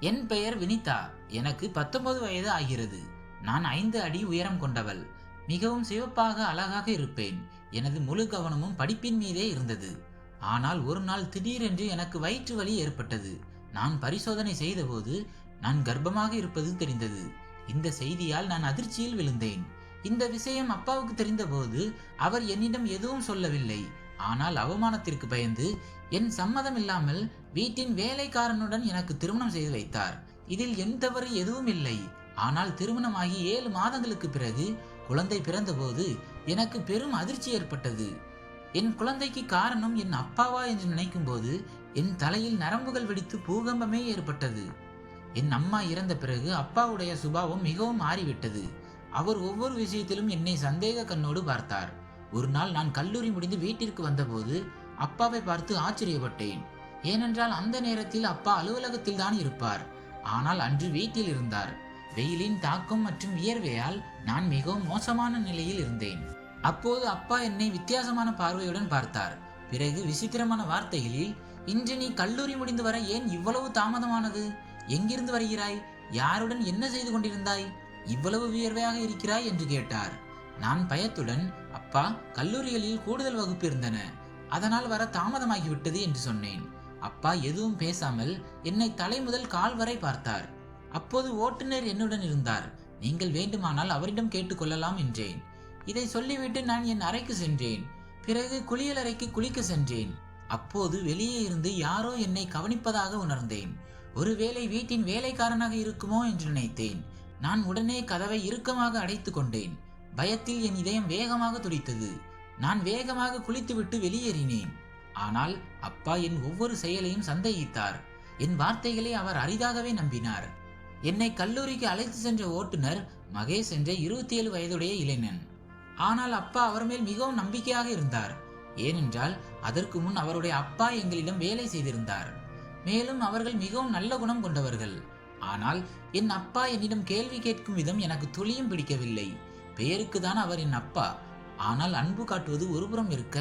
என் பெயர் வினிதா. எனக்கு பத்தொன்பது வயது ஆகிறது. நான் ஐந்து அடி உயரம் கொண்டவள். மிகவும் சிவப்பாக அழகாக இருப்பேன். எனது முழு கவனமும் படிப்பின் மீதே இருந்தது. ஆனால் ஒரு நாள் திடீரென்று எனக்கு வயிற்று வலி ஏற்பட்டது. நான் பரிசோதனை செய்தபோது நான் கர்ப்பமாக இருப்பது தெரிந்தது. இந்த செய்தியால் நான் அதிர்ச்சியில் விழுந்தேன். இந்த விஷயம் அப்பாவுக்கு தெரிந்தபோது அவர் என்னிடம் எதுவும் சொல்லவில்லை. ஆனால் அவமானத்திற்கு பயந்து என் சம்மதம் இல்லாமல் வீட்டின் வேலைக்காரனுடன் எனக்கு திருமணம் செய்து வைத்தார். இதில் என் தவறு எதுவும் இல்லை. ஆனால் திருமணமாகி ஏழு மாதங்களுக்கு பிறகு குழந்தை பிறந்தபோது எனக்கு பெரும் அதிர்ச்சி ஏற்பட்டது. என் குழந்தைக்கு காரணம் என் அப்பாவா என்று நினைக்கும் போது என் தலையில் நரம்புகள் வெடித்து பூகம்பமே ஏற்பட்டது. என் அம்மா இறந்த பிறகு அப்பாவுடைய சுபாவம் மிகவும் மாறிவிட்டது. அவர் ஒவ்வொரு விஷயத்திலும் என்னை சந்தேக கண்ணோடு பார்த்தார். ஒரு நாள் நான் கல்லூரி முடிந்து வீட்டிற்கு வந்தபோது அப்பாவை பார்த்து ஆச்சரியப்பட்டேன். ஏனென்றால் அந்த நேரத்தில் அப்பா அலுவலகத்தில் தான் இருப்பார். ஆனால் அன்று வீட்டில் இருந்தார். வெயிலின் தாக்கம் மற்றும் வியர்வையால் நான் மிகவும் மோசமான நிலையில் இருந்தேன். அப்போது அப்பா என்னை வித்தியாசமான பார்வையுடன் பார்த்தார். பிறகு விசித்திரமான வார்த்தைகளில் இன்று நீ கல்லூரி முடிந்து வர ஏன் இவ்வளவு தாமதமானது? எங்கிருந்து வருகிறாய்? யாருடன் என்ன செய்து கொண்டிருந்தாய்? இவ்வளவு வியர்வையாக இருக்கிறாய்? என்று கேட்டார். நான் பயத்துடன் அப்பா கல்லூரிகளில் கூடுதல் வகுப்பு இருந்தன. அதனால் வர தாமதமாகிவிட்டது என்று சொன்னேன். அப்பா எதுவும் பேசாமல் என்னை தலை முதல் கால் வரை பார்த்தார். அப்போது ஓட்டுநர் என்னுடன் இருந்தார். நீங்கள் வேண்டுமானால் அவரிடம் கேட்டுக்கொள்ளலாம் என்றேன். இதை சொல்லிவிட்டு நான் என் அறைக்கு சென்றேன். பிறகு குளியலறைக்கு குளிக்க சென்றேன். அப்போது வெளியே இருந்து யாரோ என்னை கவனிப்பதாக உணர்ந்தேன். ஒருவேளை வீட்டின் வேலைக்காரனாக இருக்குமோ என்று நினைத்தேன். நான் உடனே கதவை இறுக்கமாக அடைத்து கொண்டேன். பயத்தில் என் இதயம் வேகமாக துடித்தது. நான் வேகமாக குளித்துவிட்டு வெளியேறினேன். ஆனால் அப்பா என் ஒவ்வொரு செயலையும் சந்தேகித்தார். என் வார்த்தைகளை அவர் அரிதாகவே நம்பினார். என்னை கல்லூரிக்கு அழைத்து சென்ற ஓட்டுநர் மகேஷ் என்ற இருபத்தி ஏழு வயதுடைய இளைஞன். ஆனால் அப்பா அவர் மேல் மிகவும் நம்பிக்கையாக இருந்தார். ஏனென்றால் அதற்கு முன் அவருடைய அப்பா எங்களிடம் வேலை செய்திருந்தார். மேலும் அவர்கள் மிகவும் நல்ல குணம் கொண்டவர்கள். ஆனால் என் அப்பா என்னிடம் கேள்வி கேட்கும் விதம் எனக்கு துளியும் பிடிக்கவில்லை. பெயருக்கு தான் அவர் என் அப்பா. ஆனால் அன்பு காட்டுவது ஒருபுறம் இருக்க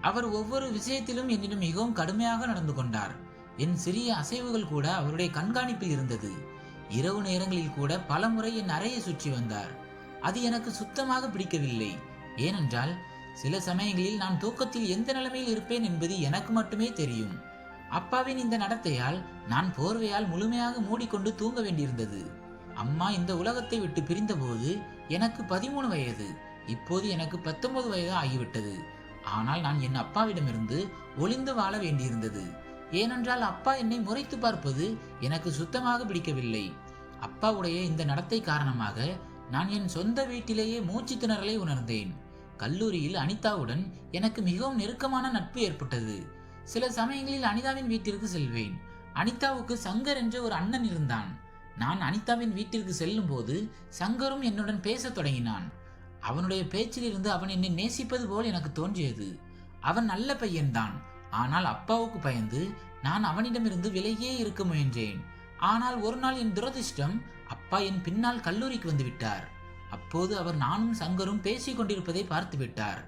அவர் ஒவ்வொரு விஷயத்திலும் என்னிடம் மிகவும் கடுமையாக நடந்து கொண்டார். என் சிறிய அசைவுகள் கூட அவருடைய கண்காணிப்பில் இருந்தது. இரவு நேரங்களில் கூட பலமுறை என் அறையை சுற்றி வந்தார். அது எனக்கு சுத்தமாக பிடிக்கவில்லை. ஏனென்றால் சில சமயங்களில் நான் தூக்கத்தில் எந்த நிலைமையில் இருப்பேன் என்பது எனக்கு மட்டுமே தெரியும். அப்பாவின் இந்த நடத்தையால் நான் போர்வையால் முழுமையாக மூடிக்கொண்டு தூங்க வேண்டியிருந்தது. அம்மா இந்த உலகத்தை விட்டு பிரிந்தபோது எனக்கு பதிமூணு வயது. இப்போது எனக்கு பத்தொன்பது வயது ஆகிவிட்டது. ஆனால் நான் என் அப்பாவிடமிருந்து ஒளிந்து வாழ வேண்டியிருந்தது. ஏனென்றால் அப்பா என்னை முறைத்து பார்ப்பது எனக்கு சுத்தமாக பிடிக்கவில்லை. அப்பாவுடைய இந்த நடத்தை காரணமாக நான் என் சொந்த வீட்டிலேயே மூச்சு திணறலை உணர்ந்தேன். கல்லூரியில் அனிதாவுடன் எனக்கு மிகவும் நெருக்கமான நட்பு ஏற்பட்டது. சில சமயங்களில் அனிதாவின் வீட்டிற்கு செல்வேன். அனிதாவுக்கு சங்கர் என்ற ஒரு அண்ணன் இருந்தான். நான் அனிதாவின் வீட்டிற்கு செல்லும் போது சங்கரும் என்னுடன் பேசத் தொடங்கினான். அவனுடைய பேச்சிலிருந்து அவன் என்னை நேசிப்பது போல் எனக்கு தோன்றியது. அவன் நல்ல பையன்தான். ஆனால் அப்பாவுக்கு பயந்து நான் அவனிடமிருந்து விலகியே இருக்க முயன்றேன். ஆனால் ஒரு நாள் என் துரதிர்ஷ்டம் அப்பா என் பின்னால் கல்லூரிக்கு வந்துவிட்டார். அப்போது அவர் நானும் சங்கரும் பேசிக் கொண்டிருப்பதை பார்த்து விட்டார்.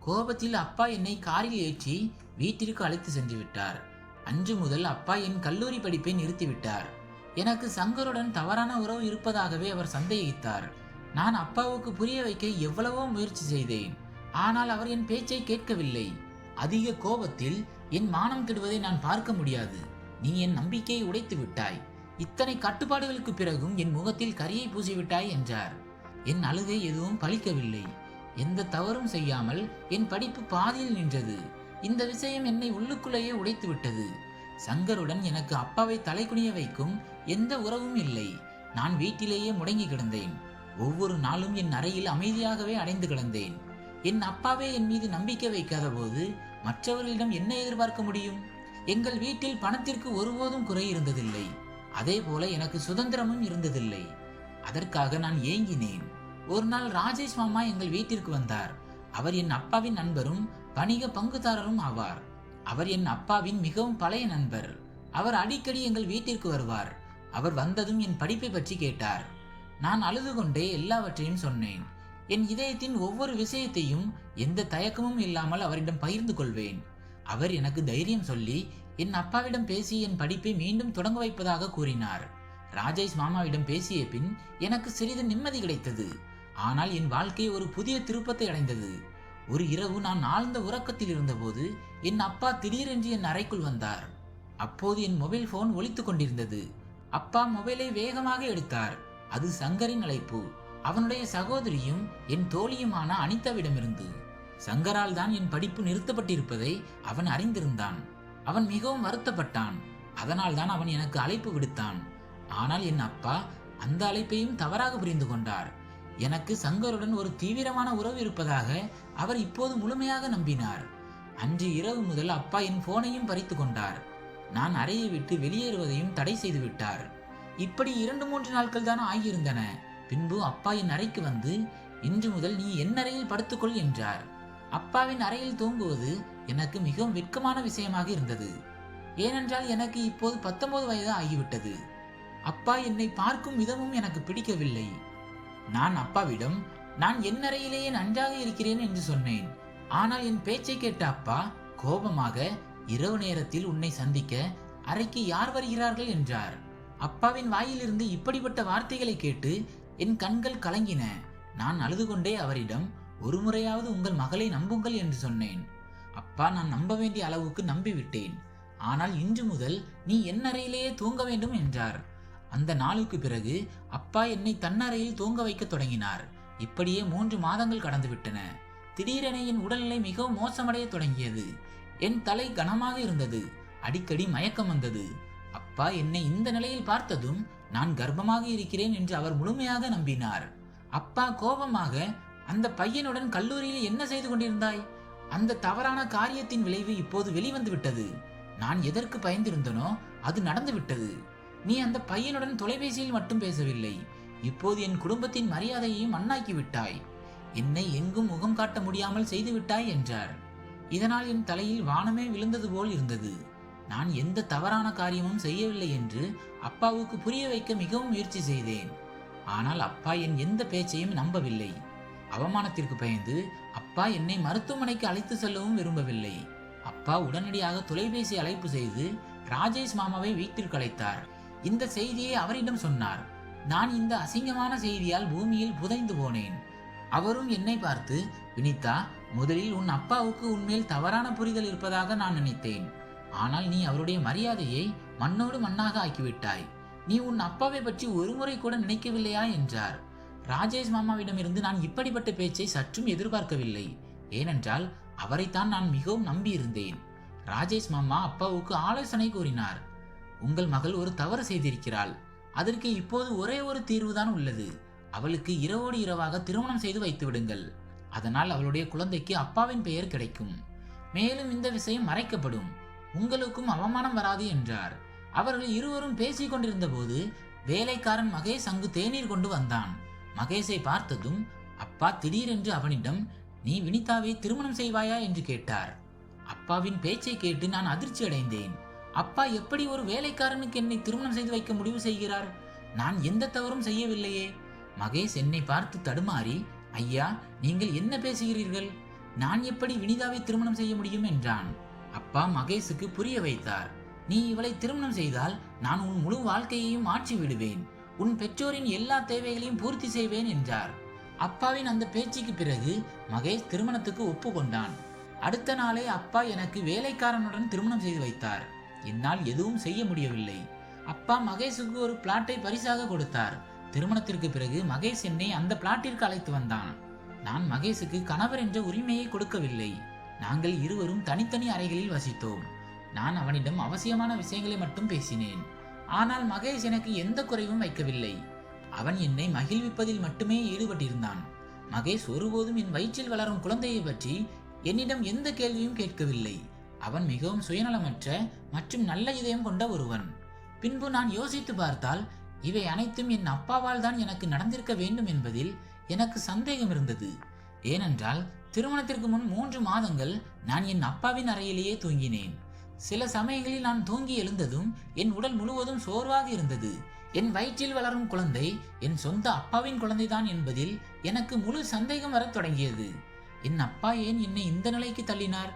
கோபத்தில் அப்பா என்னை காரில் ஏற்றி வீட்டிற்கு அழைத்து சென்று விட்டார். அன்று முதல் அப்பா என் கல்லூரி படிப்பை நிறுத்திவிட்டார். எனக்கு சங்கருடன் தவறான உறவு இருப்பதாகவே அவர் சந்தேகித்தார். நான் அப்பாவுக்கு புரிய வைக்க எவ்வளவோ முயற்சி செய்தேன். ஆனால் அவர் என் பேச்சை கேட்கவில்லை. அதிக கோபத்தில் என் மானம் கெடுவதை நான் பார்க்க முடியாது. நீ என் நம்பிக்கையை உடைத்து விட்டாய். இத்தனை கட்டுப்பாடுகளுக்கு பிறகும் என் முகத்தில் கரியை பூசிவிட்டாய் என்றார். என் அழுகை எதுவும் பலிக்கவில்லை எந்த தவறும் செய்யாமல் என் படிப்பு பாதியில் நின்றது. இந்த விஷயம் என்னை உள்ளுக்குள்ளேயே உடைத்து விட்டது. சங்கருடன் எனக்கு அப்பாவை தலைக்குனிய வைக்கும் எந்த உறவும் இல்லை. நான் வீட்டிலேயே முடங்கி கிடந்தேன். ஒவ்வொரு நாளும் என் அறையில் அமைதியாகவே அடைந்து கிடந்தேன். என் அப்பாவே என் மீது நம்பிக்கை வைக்காத போது மற்றவர்களிடம் என்ன எதிர்பார்க்க முடியும்? எங்கள் வீட்டில் பணத்திற்கு ஒருபோதும் குறை இருந்ததில்லை. அதே போல எனக்கு சுதந்திரமும் இருந்ததில்லை. அதற்காக நான் ஏங்கினேன். ஒரு நாள் ராஜேஷ் மாமா எங்கள் வீட்டிற்கு வந்தார். அவர் என் அப்பாவின் நண்பரும் வணிக பங்குதாரரும் ஆவார். அவர் என் அப்பாவின் மிகவும் பழைய நண்பர். அவர் அடிக்கடி எங்கள் வீட்டிற்கு வருவார். அவர் வந்ததும் என் படிப்பை பற்றி கேட்டார். நான் அழுது கொண்டே எல்லாவற்றையும் சொன்னேன். என் இதயத்தின் ஒவ்வொரு விஷயத்தையும் எந்த தயக்கமும் இல்லாமல் அவரிடம் பகிர்ந்து கொள்வேன். அவர் எனக்கு தைரியம் சொல்லி என் அப்பாவிடம் பேசி என் படிப்பை மீண்டும் தொடங்க வைப்பதாக கூறினார். ராஜேஷ் மாமாவிடம் பேசிய பின் எனக்கு சிறிது நிம்மதி கிடைத்தது. ஆனால் என் வாழ்க்கை ஒரு புதிய திருப்பத்தை அடைந்தது. ஒரு இரவு நான் ஆழ்ந்த உறக்கத்தில் இருந்தபோது என் அப்பா திடீரென்று என் அறைக்குள் வந்தார். அப்போது என் மொபைல் போன் ஒலித்துக் கொண்டிருந்தது. அப்பா மொபைலை வேகமாக எடுத்தார். அது சங்கரின் அழைப்பு. அவனுடைய சகோதரியும் என் தோழியுமான அனிதாவிடமிருந்து. சங்கரால் தான் என் படிப்பு நிறுத்தப்பட்டிருப்பதை அவன் அறிந்திருந்தான். அவன் மிகவும் வருத்தப்பட்டான். அதனால் தான் அவன் எனக்கு அழைப்பு விடுத்தான். ஆனால் என் அப்பா அந்த அழைப்பையும் தவறாக புரிந்து கொண்டார். எனக்கு சங்கருடன் ஒரு தீவிரமான உறவு இருப்பதாக அவர் இப்போது முழுமையாக நம்பினார். அன்று இரவு முதல் அப்பா என் போனையும் பறித்து கொண்டார். நான் அறையை விட்டு வெளியேறுவதையும் தடை செய்து விட்டார். இப்படி இரண்டு மூன்று நாட்கள் தான் ஆகியிருந்தன. பின்பு அப்பா என் அறைக்கு வந்து இன்று முதல் நீ என் அறையில் படுத்துக்கொள் என்றார். அப்பாவின் அறையில் தூங்குவது எனக்கு மிகவும் வெட்கமான விஷயமாக இருந்தது. ஏனென்றால் எனக்கு இப்போது பத்தொன்பது வயது ஆகிவிட்டது. அப்பா என்னை பார்க்கும் விதமும் எனக்கு பிடிக்கவில்லை. நான் அப்பாவிடம் நான் என் அறையிலேயே நன்றாக இருக்கிறேன் என்று சொன்னேன். ஆனால் என் பேச்சை கேட்ட அப்பா கோபமாக இரவு நேரத்தில் உன்னை சந்திக்க அறைக்கு யார் வருகிறார்கள் என்றார். அப்பாவின் வாயிலிருந்து இப்படிப்பட்ட வார்த்தைகளை கேட்டு என் கண்கள் கலங்கின. நான் அழுது கொண்டே அவரிடம் ஒரு முறையாவது உங்கள் மகளை நம்புங்கள் என்று சொன்னேன். அப்பா நான் நம்ப வேண்டிய அளவுக்கு நம்பிவிட்டேன். ஆனால் இன்று முதல் நீ என் அறையிலேயே தூங்க வேண்டும் என்றார். அந்த நாளுக்கு பிறகு அப்பா என்னை தன்னறையில் தூங்க வைக்க தொடங்கினார். இப்படியே மூன்று மாதங்கள் கடந்துவிட்டன. திடீரென என் உடல்நிலை மிகவும் மோசமடைய தொடங்கியது. என் தலை கனமாக இருந்தது. அடிக்கடி மயக்கம் வந்தது. அப்பா என்னை இந்த நிலையில் பார்த்ததும் நான் கர்ப்பமாக இருக்கிறேன் என்று அவர் முழுமையாக நம்பினார். அப்பா கோபமாக அந்த பையனுடன் கல்லூரியில் என்ன செய்து கொண்டிருந்தாய்? அந்த தவறான காரியத்தின் விளைவு இப்போது வெளிவந்து விட்டது. நான் எதற்கு பயந்திருந்தனோ அது நடந்து விட்டது. நீ அந்த பையனுடன் தொலைபேசியில் மட்டும் பேசவில்லை. இப்போது என் குடும்பத்தின் மரியாதையையும் மண்ணாக்கி விட்டாய். என்னை எங்கும் முகம் காட்ட முடியாமல் செய்துவிட்டாய் என்றார். இதனால் என் தலையில் வானமே விழுந்தது போல் இருந்தது. நான் எந்த தவறான காரியமும் செய்யவில்லை என்று அப்பாவுக்கு புரிய வைக்க மிகவும் முயற்சி செய்தேன். ஆனால் அப்பா என் எந்த பேச்சையும் நம்பவில்லை. அவமானத்திற்கு பயந்து அப்பா என்னை மருத்துவமனைக்கு அழைத்து செல்லவும் விரும்பவில்லை. அப்பா உடனடியாக தொலைபேசி அழைப்பு செய்து ராஜேஷ் மாமாவை வீட்டிற்கு அழைத்தார். இந்த செய்தியை அவரிடம் சொன்னார். நான் இந்த அசிங்கமான செய்தியால் பூமியில் புதைந்து போனேன். அவரும் என்னை பார்த்து வினிதா முதலில் உன் அப்பாவுக்கு உன்மேல் தவறான புரிதல் இருப்பதாக நான் நினைத்தேன். ஆனால் நீ அவருடைய மரியாதையை மண்ணோடு மண்ணாக ஆக்கிவிட்டாய். நீ உன் அப்பாவை பற்றி ஒருமுறை கூட நினைக்கவில்லையா என்றார். ராஜேஷ் மாமாவிடமிருந்து நான் இப்படிப்பட்ட பேச்சை சற்றும் எதிர்பார்க்கவில்லை. ஏனென்றால் அவரைத்தான் நான் மிகவும் நம்பியிருந்தேன். ராஜேஷ் மாமா அப்பாவுக்கு ஆலோசனை கூறினார். உங்கள் மகள் ஒரு தவறு செய்திருக்கிறாள். அதற்கு இப்போது ஒரே ஒரு தீர்வுதான் உள்ளது. அவளுக்கு இரவோடு இரவாக திருமணம் செய்து வைத்து விடுங்கள் அதனால் அவளுடைய குழந்தைக்கு அப்பாவின் பெயர் கிடைக்கும். மேலும் இந்த விஷயம் மறைக்கப்படும். உங்களுக்கும் அவமானம் வராது என்றார். அவர்கள் இருவரும் பேசிக் கொண்டிருந்த போது வேலைக்காரன் மகேஷ் அங்கு தேநீர் கொண்டு வந்தான். மகேஷை பார்த்ததும் அப்பா திடீரென்று அவனிடம் நீ வினிதாவை திருமணம் செய்வாயா? என்று கேட்டார். அப்பாவின் பேச்சை கேட்டு நான் அதிர்ச்சி அடைந்தேன். அப்பா எப்படி ஒரு வேலைக்காரனுக்கு என்னை திருமணம் செய்து வைக்க முடிவு செய்கிறார்? நான் எந்த தவறும் செய்யவில்லையே. மகேஷ் என்னை பார்த்து தடுமாறி ஐயா நீங்கள் என்ன பேசுகிறீர்கள்? நான் எப்படி வினிதாவை திருமணம் செய்ய முடியும்? என்றான். அப்பா மகேஷுக்கு புரிய வைத்தார். நீ இவளை திருமணம் செய்தால் நான் உன் முழு வாழ்க்கையையும் மாற்றி விடுவேன். உன் பெற்றோரின் எல்லா தேவைகளையும் பூர்த்தி செய்வேன் என்றார். அப்பாவின் அந்த பேச்சுக்கு பிறகு மகேஷ் திருமணத்துக்கு ஒப்புக்கொண்டான். அடுத்த நாளே அப்பா எனக்கு வேலைக்காரனுடன் திருமணம் செய்து வைத்தார். என்னால் எதுவும் செய்ய முடியவில்லை. அப்பா மகேஷுக்கு ஒரு பிளாட்டை பரிசாக கொடுத்தார். திருமணத்திற்கு பிறகு மகேஷ் என்னை அந்த பிளாட்டிற்கு அழைத்து வந்தான். நான் மகேஷுக்கு கணவர் என்ற உரிமையை கொடுக்கவில்லை. நாங்கள் இருவரும் தனித்தனி அறைகளில் வசித்தோம். நான் அவனிடம் அவசியமான விஷயங்களை மட்டும் பேசினேன். ஆனால் மகேஷ் எனக்கு எந்த குறைவும் வைக்கவில்லை. அவன் என்னை மகிழ்விப்பதில் மட்டுமே ஈடுபட்டிருந்தான். மகேஷ் ஒருபோதும் என் வயிற்றில் வளரும் குழந்தையை பற்றி என்னிடம் எந்த கேள்வியும் கேட்கவில்லை. அவன் மிகவும் சுயநலமற்ற மற்றும் நல்ல இதயம் கொண்ட ஒருவன். பின்பு நான் யோசித்து பார்த்தால் இவை அனைத்தும் என் அப்பாவால் தான் எனக்கு நடந்திருக்க வேண்டும் என்பதில் எனக்கு சந்தேகம் இருந்தது ஏனென்றால் திருமணத்திற்கு முன் மூன்று மாதங்கள் நான் என் அப்பாவின் அறையிலேயே தூங்கினேன். சில சமயங்களில் நான் தூங்கி எழுந்ததும் என் உடல் முழுவதும் சோர்வாக இருந்தது. என் வயிற்றில் வளரும் குழந்தை என் சொந்த அப்பாவின் குழந்தைதான் என்பதில் எனக்கு முழு சந்தேகம் வரத் தொடங்கியது. என் அப்பா ஏன் என்னை இந்த நிலைக்கு தள்ளினார்?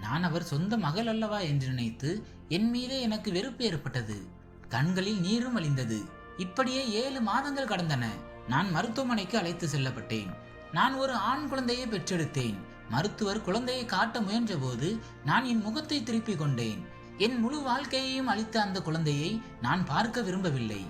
நான் அவர் சொந்த மகள் அல்லவா என்று நினைத்து என் மீதே எனக்கு வெறுப்பு ஏற்பட்டது. கண்களில் நீரும் அழிந்தது இப்படியே ஏழு மாதங்கள் கடந்தன. நான் மருத்துவமனைக்கு அழைத்து செல்லப்பட்டேன். நான் ஒரு ஆண் குழந்தையை பெற்றெடுத்தேன். மருத்துவர் குழந்தையை காட்ட முயன்றபோது நான் என் முகத்தை திருப்பிக் கொண்டேன். என் முழு வாழ்க்கையையும் அளித்த அந்த குழந்தையை நான் பார்க்க விரும்பவில்லை.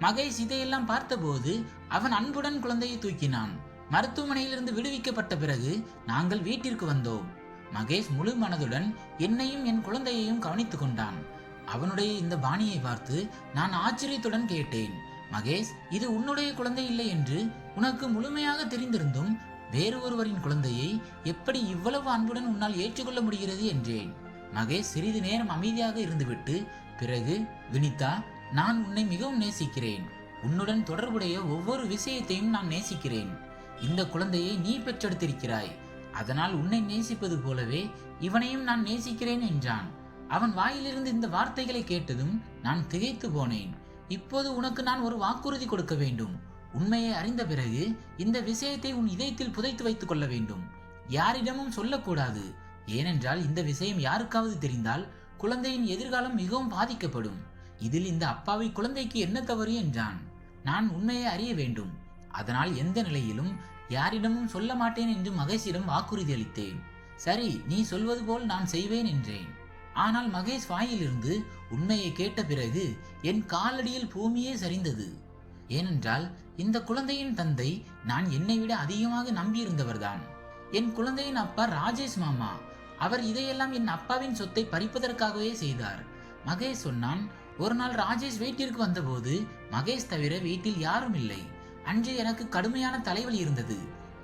மகேஷ் இதையெல்லாம் பார்த்தபோது அவன் அன்புடன் குழந்தையை தூக்கினான். மருத்துவமனையிலிருந்து விடுவிக்கப்பட்ட பிறகு நாங்கள் வீட்டிற்கு வந்தோம். மகேஷ் முழு மனதுடன் என்னையும் என் குழந்தையையும் கவனித்துக் கொண்டான். அவனுடைய இந்த பாணியை பார்த்து நான் ஆச்சரியத்துடன் கேட்டேன். மகேஷ் இது உன்னுடைய குழந்தை இல்லை என்று உனக்கு முழுமையாக தெரிந்திருந்தும் வேறு ஒருவரின் குழந்தையை எப்படி இவ்வளவு அன்புடன் உன்னால் ஏற்றுக்கொள்ள முடிகிறது என்றேன். மகேஷ் சிறிது நேரம் அமைதியாக இருந்துவிட்டு பிறகு வினிதா நான் உன்னை மிகவும் நேசிக்கிறேன். உன்னுடன் தொடர்புடைய ஒவ்வொரு விஷயத்தையும் நான் நேசிக்கிறேன். இந்த குழந்தையை நீ பெற்றெடுத்திருக்கிறாய். அதனால் உன்னை நேசிப்பது போலவே இவனையும் நான் நேசிக்கிறேன் என்றான். அவன் வாயிலிருந்து இந்த வார்த்தைகளை கேட்டதும் நான் திகைத்து போனேன். இப்போது உனக்கு நான் ஒரு வாக்குறுதி கொடுக்க வேண்டும். உண்மையை அறிந்த பிறகு இந்த விஷயத்தை உன் இதயத்தில் புதைத்து வைத்துக் கொள்ள வேண்டும். யாரிடமும் சொல்லக்கூடாது. ஏனென்றால் இந்த விஷயம் யாருக்காவது தெரிந்தால் குழந்தையின் எதிர்காலம் மிகவும் பாதிக்கப்படும். இதில் இந்த அப்பாவி குழந்தைக்கு என்ன தவறு என்றான். நான் உண்மையை அறிய வேண்டும். அதனால் எந்த நிலையிலும் யாரிடமும் சொல்ல மாட்டேன் என்று மகேஷிடம் வாக்குறுதி அளித்தேன். சரி நீ சொல்வது போல் நான் செய்வேன் என்றேன். ஆனால் மகேஷ் வாயிலிருந்து உண்மையை கேட்ட பிறகு என் காலடியில் பூமியே சரிந்தது. ஏனென்றால் இந்த குழந்தையின் தந்தை நான் என்னை விட அதிகமாக நம்பியிருந்தவர்தான். என் குழந்தையின் அப்பா ராஜேஷ் மாமா. அவர் இதையெல்லாம் என் அப்பாவின் சொத்தை பறிப்பதற்காகவே செய்தார். மகேஷ் சொன்னான் ஒரு நாள் ராஜேஷ் வீட்டிற்கு வந்தபோது மகேஷ் தவிர வீட்டில் யாரும் இல்லை. அன்று எனக்கு கடுமையான தலைவலி இருந்தது.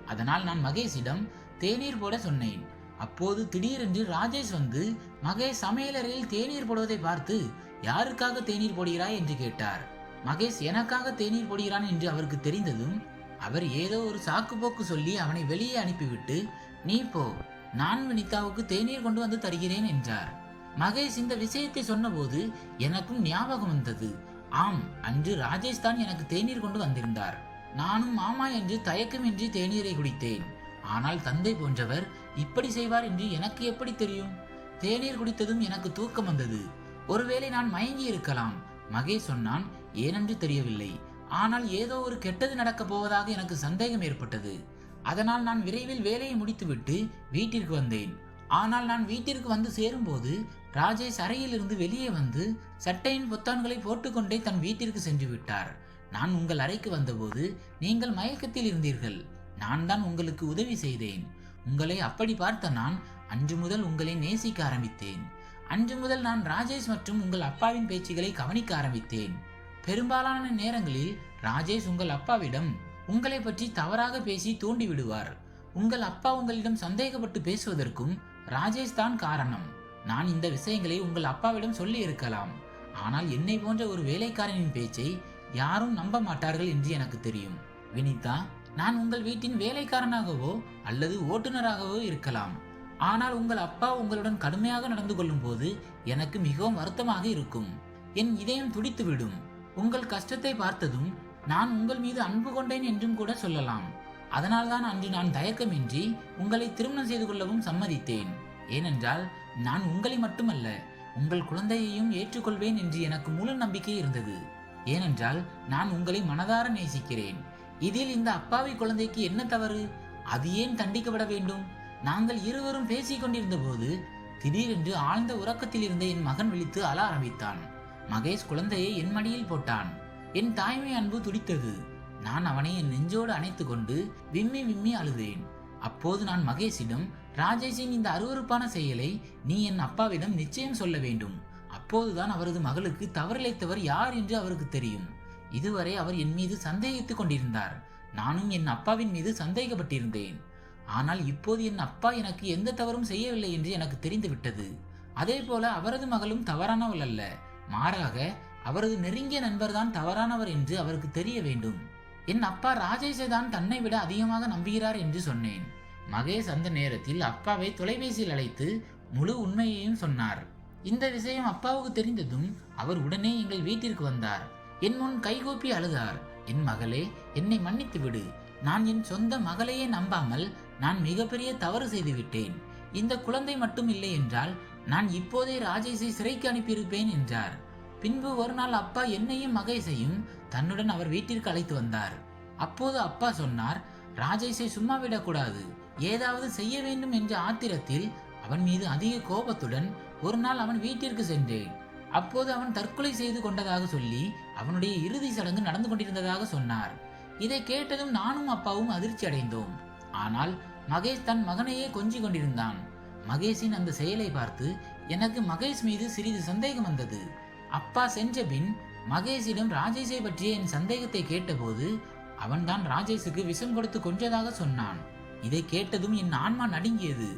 அதனால் நான் மகேஷிடம் தேநீர் போட சொன்னேன். அப்போது திடீரென்று ராஜேஷ் வந்து மகேஷ் சமையலறையில் தேநீர் போடுவதை பார்த்து யாருக்காக தேநீர் போடுகிறாய்? என்று கேட்டார். மகேஷ் எனக்காக தேநீர் போடுகிறான் என்று அவருக்கு தெரிந்ததும் அவர் ஏதோ ஒரு சாக்கு போக்கு சொல்லி அவனை வெளியே அனுப்பிவிட்டு நீ போ நான் வினிதாவுக்கு தேநீர் கொண்டு வந்து தருகிறேன் என்றார். மகேஷ் இந்த விஷயத்தை சொன்னபோது எனக்கும் ஞாபகம் வந்தது. ஆம் அன்று ராஜேஷ் தான் எனக்கு தேநீர் கொண்டு வந்திருந்தார். நானும் மாமா என்று தயக்கமின்றி தேநீரை குடித்தேன். ஆனால் தந்தை போன்றவர் இப்படி செய்வார் என்று எனக்கு எப்படி தெரியும்? தேநீர் குடித்ததும் எனக்கு தூக்கம் வந்தது. ஒருவேளை நான் மயங்கி இருக்கலாம். மகேஷ் சொன்னான் ஏனென்று தெரியவில்லை. ஆனால் ஏதோ ஒரு கெட்டது நடக்கப் போவதாக எனக்கு சந்தேகம் ஏற்பட்டது. அதனால் நான் விரைவில் வேலையை முடித்துவிட்டு வீட்டிற்கு வந்தேன். ஆனால் நான் வீட்டிற்கு வந்து சேரும்போது ராஜேஷ் அறையிலிருந்து வெளியே வந்து சட்டையின் பொத்தான்களை போட்டுக்கொண்டே தன் வீட்டிற்கு சென்று விட்டார். நான் உங்கள் அறைக்கு வந்தபோது நீங்கள் மயக்கத்தில் இருந்தீர்கள். நான் தான் உங்களுக்கு உதவி செய்தேன். உங்களை அப்படி பார்த்த நான் அன்று முதல் உங்களை நேசிக்க ஆரம்பித்தேன். அன்று முதல் நான் ராஜேஷ் மற்றும் உங்கள் அப்பாவின் பேச்சுகளை கவனிக்க ஆரம்பித்தேன். பெரும்பாலான நேரங்களில் ராஜேஷ் உங்கள் அப்பாவிடம் உங்களை பற்றி தவறாக பேசி தூண்டி விடுவார். உங்கள் அப்பா உங்களிடம் சந்தேகப்பட்டு பேசுவதற்கும் ராஜேஷ் தான் காரணம். நான் இந்த விஷயங்களை உங்கள் அப்பாவிடம் சொல்லி இருக்கலாம். ஆனால் என்னை போன்ற ஒரு வேலைக்காரனின் பேச்சை யாரும் நம்ப மாட்டார்கள் என்று எனக்கு தெரியும். வினிதா நான் உங்கள் வீட்டின் வேலைக்காரனாகவோ அல்லது ஓட்டுநராகவோ இருக்கலாம். ஆனால் உங்கள் அப்பா உங்களுடன் கடுமையாக நடந்து கொள்ளும் போது எனக்கு மிகவும் வருத்தமாக இருக்கும். என் இதயம் துடித்துவிடும். உங்கள் கஷ்டத்தை பார்த்ததும் நான் உங்கள் மீது அன்பு கொண்டேன் என்றும் கூட சொல்லலாம். அதனால்தான் அன்று நான் தயக்கமின்றி உங்களை திருமணம் செய்து கொள்ளவும் சம்மதித்தேன். ஏனென்றால் நான் உங்களை மட்டுமல்ல உங்கள் குழந்தையையும் ஏற்றுக்கொள்வேன் என்று எனக்கு முழு நம்பிக்கை இருந்தது. ஏனென்றால் நான் உங்களை மனதார நேசிக்கிறேன். இதில் இந்த அப்பாவி குழந்தைக்கு என்ன தவறு? அது ஏன் தண்டிக்கப்பட வேண்டும்? நாங்கள் இருவரும் பேசிக் கொண்டிருந்த போது திடீரென்று ஆழ்ந்த உறக்கத்தில் இருந்த என் மகன் விழித்து அழ ஆரம்பித்தான். மகேஷ் குழந்தையை என் மடியில் போட்டான். என் தாய்மை அன்பு துடித்தது. நான் அவனை என் நெஞ்சோடு அணைத்து கொண்டு விம்மி விம்மி அழுதேன். அப்போது நான் மகேஷிடம் ராஜேஷின் இந்த அருவருப்பான செயலை நீ என் அப்பாவிடம் நிச்சயம் சொல்ல வேண்டும். அப்போதுதான் அவரது மகளுக்கு தவறிழைத்தவர் யார் என்று அவருக்கு தெரியும். இதுவரை அவர் என் மீது சந்தேகித்துக் கொண்டிருந்தார். நானும் என் அப்பாவின் மீது சந்தேகப்பட்டிருந்தேன். ஆனால் இப்போது என் அப்பா எனக்கு எந்த தவறும் செய்யவில்லை என்று எனக்கு தெரிந்துவிட்டது. அதே போல அவரது மகளும் தவறானவள் அல்ல. மாறாக அவரது நெருங்கிய நண்பர்தான் தவறானவர் என்று அவருக்கு தெரிய வேண்டும். என் அப்பா ராஜேஷை தான் தன்னை விட அதிகமாக நம்புகிறார் என்று சொன்னேன். மகேஷ் அந்த நேரத்தில் அப்பாவை தொலைபேசியில் அழைத்து முழு உண்மையையும் சொன்னார். இந்த விஷயம் அப்பாவுக்கு தெரிந்ததும் அவர் உடனே எங்கள் வீட்டிற்கு வந்தார். என் முன் கைகூப்பி அழுதார். என் மகளே என்னை மன்னித்து விடு. நான் என் சொந்த மகளையே நம்பாமல் நான் மிகப்பெரிய தவறு செய்துவிட்டேன். இந்த குழந்தை மட்டும் இல்லை என்றால் நான் இப்போதே ராஜேஷை சிறைக்கு அனுப்பியிருப்பேன் என்றார். பின்பு ஒரு நாள் அப்பா என்னையும் மகேஷையும் தன்னுடன் அவர் வீட்டிற்கு அழைத்து வந்தார். அப்போது அப்பா சொன்னார் ராஜேஷை சும்மா விடக்கூடாது. ஏதாவது செய்ய வேண்டும் என்ற ஆத்திரத்தில் அவன் மீது அதிக கோபத்துடன் ஒரு நாள் அவன் வீட்டிற்கு சென்றேன். அப்போது அவன் தற்கொலை செய்து கொண்டதாக சொல்லி அவனுடைய இறுதி சடங்கு நடந்து கொண்டிருந்ததாக சொன்னார். இதை கேட்டதும் நானும் அப்பாவும் அதிர்ச்சி அடைந்தோம். ஆனால் மகேஷ் தன் மகனையே கொஞ்சிக் கொண்டிருந்தான். மகேஷின் அந்த செயலை பார்த்து எனக்கு மகேஷ் மீது சிறிது சந்தேகம் வந்தது. அப்பா சென்ற பின் மகேஷிடம் ராஜேஷை பற்றிய என் சந்தேகத்தை கேட்டபோது அவன்தான் ராஜேஷுக்கு விஷம் கொடுத்து கொன்றதாக சொன்னான். இதை கேட்டதும் என் ஆன்மா நடுங்கியது.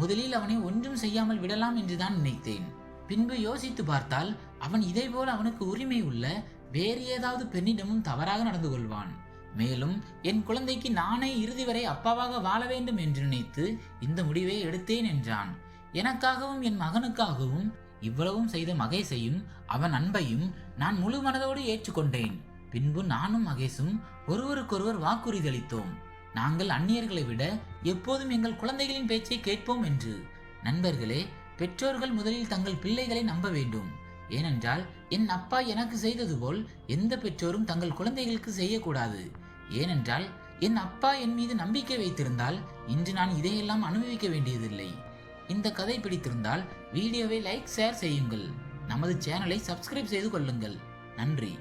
முதலில் அவனை ஒன்றும் செய்யாமல் விடலாம் என்றுதான் நினைத்தேன். பின்பு யோசித்து பார்த்தால் அவன் இதைபோல் அவனுக்கு உரிமை உள்ள வேறு ஏதாவது பெண்ணிடமும் தவறாக நடந்து கொள்வான். மேலும் என் குழந்தைக்கு நானே இறுதி வரை அப்பாவாக வாழ வேண்டும் என்று நினைத்து இந்த முடிவை எடுத்தேன் என்றான். எனக்காகவும் என் மகனுக்காகவும் இவ்வளவும் செய்த மகேஷையும் அவன் அன்பையும் நான் முழு மனதோடு ஏற்றுக்கொண்டேன். பின்பு நானும் மகேஷும் ஒருவருக்கொருவர் வாக்குறுதியளித்தோம். நாங்கள் அந்நியர்களை விட எப்போதும் எங்கள் குழந்தைகளின் பேச்சை கேட்போம் என்று. நண்பர்களே பெற்றோர்கள் முதலில் தங்கள் பிள்ளைகளை நம்ப வேண்டும். ஏனென்றால் என் அப்பா எனக்கு செய்தது போல் எந்த பெற்றோரும் தங்கள் குழந்தைகளுக்கு செய்யக்கூடாது. ஏனென்றால் என் அப்பா என் மீது நம்பிக்கை வைத்திருந்தால் இன்று நான் இதையெல்லாம் அனுபவிக்க வேண்டியதில்லை. இந்த கதை பிடித்திருந்தால் வீடியோவை லைக் ஷேர் செய்யுங்கள். நமது சேனலை சப்ஸ்கிரைப் செய்து கொள்ளுங்கள். நன்றி.